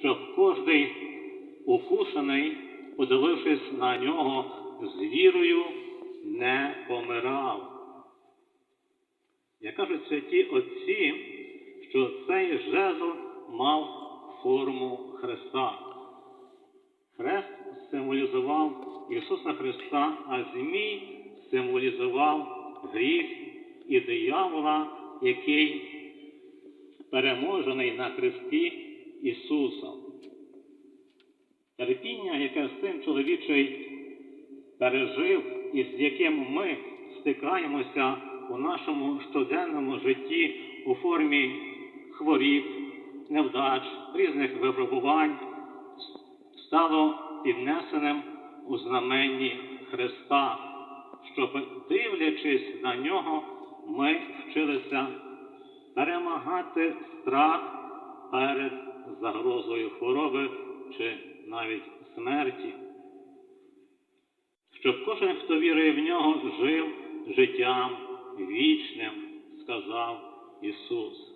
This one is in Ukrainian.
щоб кожний укушений, подивившись на нього з вірою, не помирав. Як кажуть святі отці, що цей жезл мав форму Христа. Хрест символізував Ісуса Христа, а Змій символізував гріх і диявола, який переможений на хресті Ісусом. Терпіння, яке син чоловічий пережив і з яким ми стикаємося у нашому щоденному житті у формі хворіб, невдач, різних випробувань, стало піднесеним у знаменні Христа, щоб, дивлячись на нього, ми вчилися перемагати страх перед загрозою хвороби чи навіть смерті. Щоб кожен, хто вірує в нього, жив життям вічним, сказав Ісус.